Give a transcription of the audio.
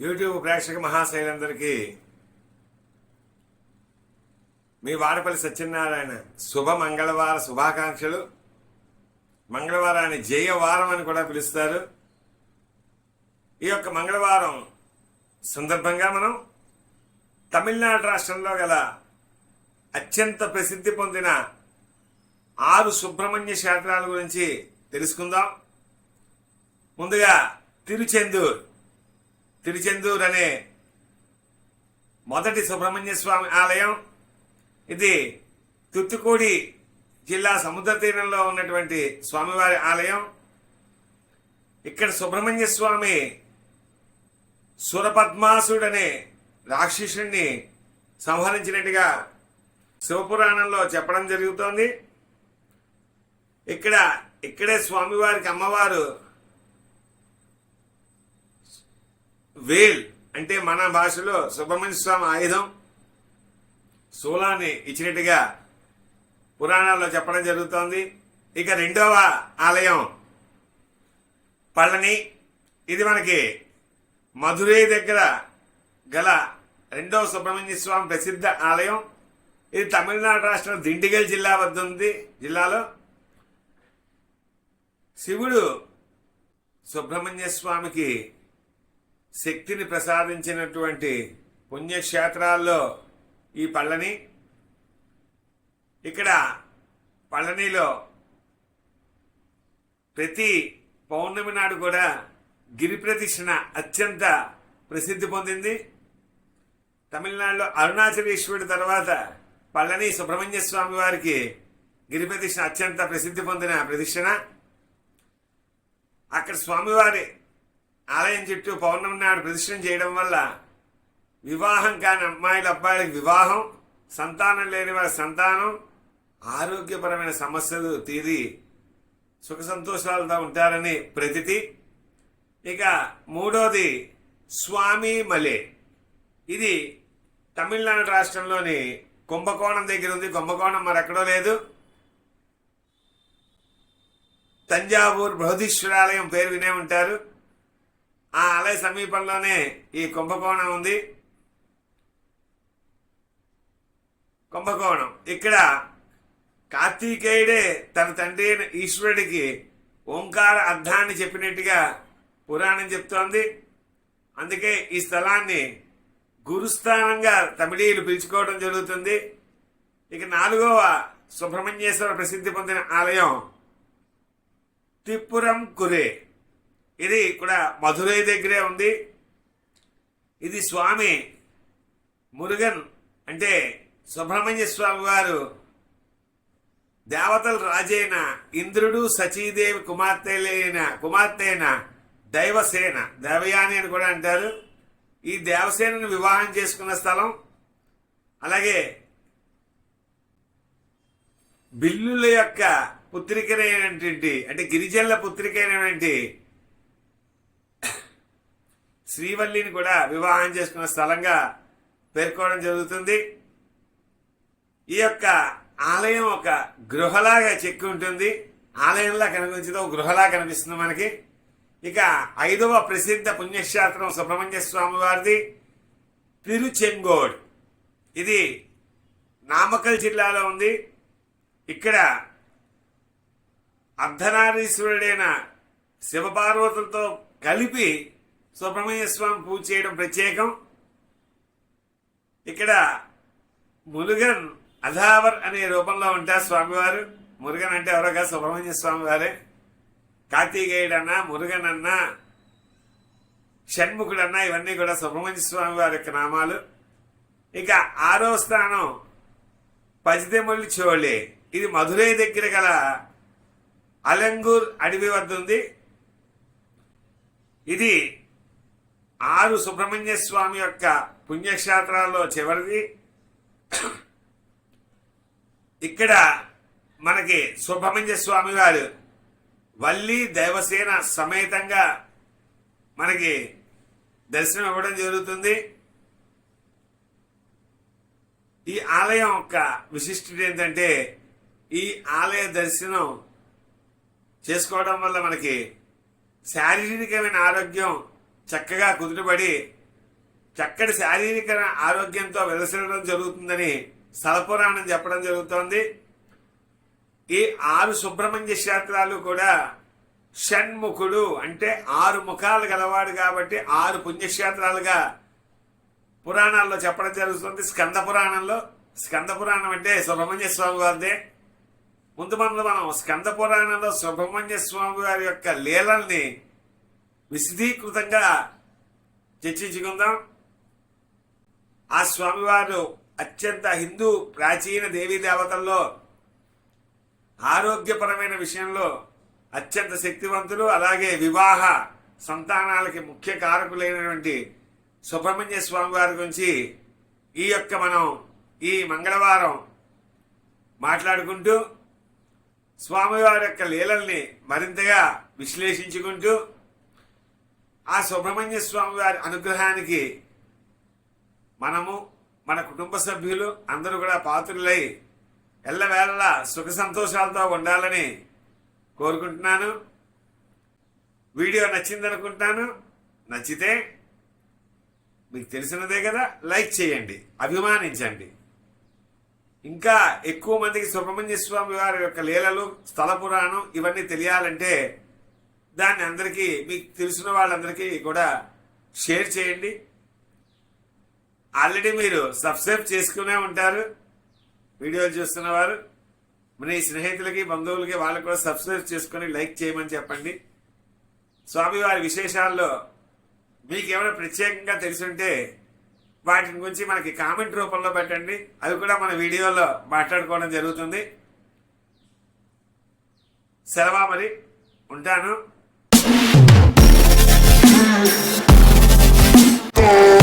YouTube ప్రేక్షక మహాశైలందరికీ మీ వారపల్లి సత్యనారాయణ శుభ మంగళవార శుభాకాంక్షలు. మంగళవారాన్ని జయవారం అని కూడా పిలుస్తారు. ఈ యొక్క మంగళవారం సందర్భంగా మనం తమిళనాడు రాష్ట్రంలో గల అత్యంత ప్రసిద్ధి పొందిన ఆరు సుబ్రహ్మణ్య క్షేత్రాల గురించి తెలుసుకుందాం. ముందుగా తిరుచెందూర్. తిరుచెందూరు అనే మొదటి సుబ్రహ్మణ్య స్వామి ఆలయం. ఇది తుత్తుకూడి జిల్లా సముద్ర తీరంలో ఉన్నటువంటి స్వామివారి ఆలయం. ఇక్కడ సుబ్రహ్మణ్య స్వామి సురపద్మాసుడనే రాక్షసుణ్ణి సంహరించినట్టుగా శివపురాణంలో చెప్పడం జరుగుతోంది. ఇక్కడ ఇక్కడే స్వామివారికి అమ్మవారు వేల్ అంటే మన భాషలో సుబ్రహ్మణ్య స్వామి ఆయుధం. శూలాన్ని ఇచ్చినట్టుగా పురాణాల్లో చెప్పడం జరుగుతోంది. ఇక రెండవ ఆలయం పళ్ళని ఇది మనకి మధురై దగ్గర గల రెండవ సుబ్రహ్మణ్య స్వామి ప్రసిద్ధ ఆలయం. ఇది తమిళనాడు రాష్ట్రం దిండిగల్ జిల్లా వద్ద ఉంది జిల్లాలో. శివుడు సుబ్రహ్మణ్య స్వామికి శక్తిని ప్రసాదించినటువంటి పుణ్యక్షేత్రాల్లో ఈ పళ్ళని ఇక్కడ పళ్ళనిలో ప్రతి పౌర్ణమి నాడు కూడా గిరి ప్రదక్షిణ అత్యంత ప్రసిద్ధి పొందింది. తమిళనాడులో అరుణాచలేశ్వరుడి తర్వాత పళ్ళని సుబ్రహ్మణ్య స్వామి వారికి గిరి ప్రదక్షిణ అత్యంత ప్రసిద్ధి పొందిన ప్రదక్షిణ అక్కడ స్వామివారి ఆలయం చుట్టూ పౌర్ణమి నాడు ప్రదక్షిణ చేయడం వల్ల వివాహం కాని అమ్మాయిల అబ్బాయిలకు వివాహం సంతానం లేని వారి సంతానం ఆరోగ్యపరమైన సమస్యలు తీరి సుఖ సంతోషాలతో ఉంటారని ప్రతితి. ఇక మూడోది స్వామి మలే. ఇది తమిళనాడు రాష్ట్రంలోని కుంభకోణం దగ్గర ఉంది. కుంభకోణం మరెక్కడో లేదు. తంజావూర్ బృహదీశ్వరాలయం పేరు వినే ఉంటారు. ఆ ఆలయ సమీపంలోనే ఈ కుంభకోణం ఉంది. కుంభకోణం. ఇక్కడ కార్తీకేయుడే తన తండ్రి అయిన ఈశ్వరుడికి ఓంకార అర్థాన్ని చెప్పినట్టుగా పురాణం చెప్తోంది. అందుకే ఈ స్థలాన్ని గురుస్థానంగా తమిళీయులు పిలుచుకోవడం జరుగుతుంది. ఇక నాలుగవ సుబ్రహ్మణ్యేశ్వర ప్రసిద్ధి పొందిన ఆలయం తిప్పురం కురే. ఇది కూడా మధురై దగ్గరే ఉంది. ఇది స్వామి మురుగన్ అంటే సుబ్రహ్మణ్య స్వామి వారు దేవతల రాజైన ఇంద్రుడు సచీదేవి కుమార్తెలైన కుమార్తె అయిన దైవసేన దేవయాని అని కూడా అంటారు. ఈ దేవసేనను వివాహం చేసుకున్న స్థలం. అలాగే బిల్లుల యొక్క పుత్రికైనటువంటి అంటే గిరిజనుల పుత్రికైనటువంటి శ్రీవల్లిని కూడా వివాహం చేసుకున్న స్థలంగా పేర్కోవడం జరుగుతుంది. ఈ యొక్క ఆలయం ఒక గృహలాగా చెక్కి ఉంటుంది. ఆలయంలా కనిపించదు ఒక గృహలా కనిపిస్తుంది మనకి. ఇక ఐదవ ప్రసిద్ధ పుణ్యక్షేత్రం సుబ్రహ్మణ్య స్వామి వారిది తిరుచెంగోడ్. ఇది నామకల్ జిల్లాలో ఉంది. ఇక్కడ అర్ధనారీశ్వరుడైన శివపార్వతులతో కలిపి సుబ్రహ్మణ్య స్వామి పూజ చేయడం ప్రత్యేకం. ఇక్కడ మురుగన్ అధావర్ అనే రూపంలో ఉంటారు స్వామివారు. మురుగన్ అంటే ఎవరో కాదు సుబ్రహ్మణ్య స్వామి వారే. కార్తీకేయుడన్నా మురుగన్ అన్నా షణ్ముఖుడన్నా ఇవన్నీ కూడా సుబ్రహ్మణ్య స్వామి వారి యొక్క నామాలు. ఇక ఆరో స్థానం పజిదెమల్లి చోళే. ఇది మధురై దగ్గర గల అలంగూర్ అడవి వద్ద ఉంది. ఇది ఆరు సుబ్రహ్మణ్య స్వామి యొక్క పుణ్యక్షేత్రాల్లో చివరిది. ఇక్కడ మనకి సుబ్రహ్మణ్య స్వామి వారు వల్లి దేవసేన సమేతంగా మనకి దర్శనం ఇవ్వడం జరుగుతుంది. ఈ ఆలయం యొక్క విశిష్టత ఏంటంటే ఈ ఆలయ దర్శనం చేసుకోవడం వల్ల మనకి శారీరకమైన ఆరోగ్యం చక్కగా కుదుటపడి చక్కటి శారీరక ఆరోగ్యంతో వెలసిల్లడం జరుగుతుందని స్థలపురాణం చెప్పడం జరుగుతోంది. ఈ ఆరు సుబ్రహ్మణ్య క్షేత్రాలు కూడా షణ్ముఖుడు అంటే ఆరు ముఖాలు గలవాడు కాబట్టి ఆరు పుణ్యక్షేత్రాలుగా పురాణాల్లో చెప్పడం జరుగుతుంది. స్కంద పురాణంలో స్కంద పురాణం అంటే సుబ్రహ్మణ్య స్వామి వారిదే. ముందు ముందు మనం స్కంద పురాణంలో సుబ్రహ్మణ్య స్వామి వారి యొక్క లీలల్ని విశదీకృతంగా చర్చించుకుందాం. ఆ స్వామివారు అత్యంత హిందూ ప్రాచీన దేవీ దేవతల్లో ఆరోగ్యపరమైన విషయంలో అత్యంత శక్తివంతులు అలాగే వివాహ సంతానాలకి ముఖ్య కారకులైనటువంటి సుబ్రహ్మణ్య స్వామి వారి గురించి ఈ యొక్క మనం ఈ మంగళవారం మాట్లాడుకుంటూ స్వామివారి యొక్క లీలల్ని మరింతగా విశ్లేషించుకుంటూ ఆ సుబ్రహ్మణ్య స్వామి వారి అనుగ్రహానికి మనము మన కుటుంబ సభ్యులు అందరూ కూడా పాత్రులై ఎల్లవేళలా సుఖ సంతోషాలతో ఉండాలని కోరుకుంటున్నాను. వీడియో నచ్చిందనుకుంటాను. నచ్చితే మీకు తెలిసినదే కదా లైక్ చేయండి అభిమానించండి. ఇంకా ఎక్కువ మందికి సుబ్రహ్మణ్య స్వామి వారి యొక్క లీలలు స్థల పురాణం ఇవన్నీ తెలియాలంటే దాన్ని అందరికీ మీకు తెలిసిన వాళ్ళందరికీ కూడా షేర్ చేయండి. ఆల్రెడీ మీరు సబ్స్క్రైబ్ చేసుకునే ఉంటారు వీడియోలు చూస్తున్నవారు మీ స్నేహితులకి బంధువులకి వాళ్ళకి కూడా సబ్స్క్రైబ్ చేసుకుని లైక్ చేయమని చెప్పండి. స్వామివారి విశేషాల్లో మీకు ఏమైనా ప్రత్యేకంగా తెలిసుంటే వాటిని గురించి మనకి కామెంట్ రూపంలో పెట్టండి. అవి కూడా మన వీడియోలో మాట్లాడుకోవడం జరుగుతుంది. సెలవా మరి. ఉంటాను. Go.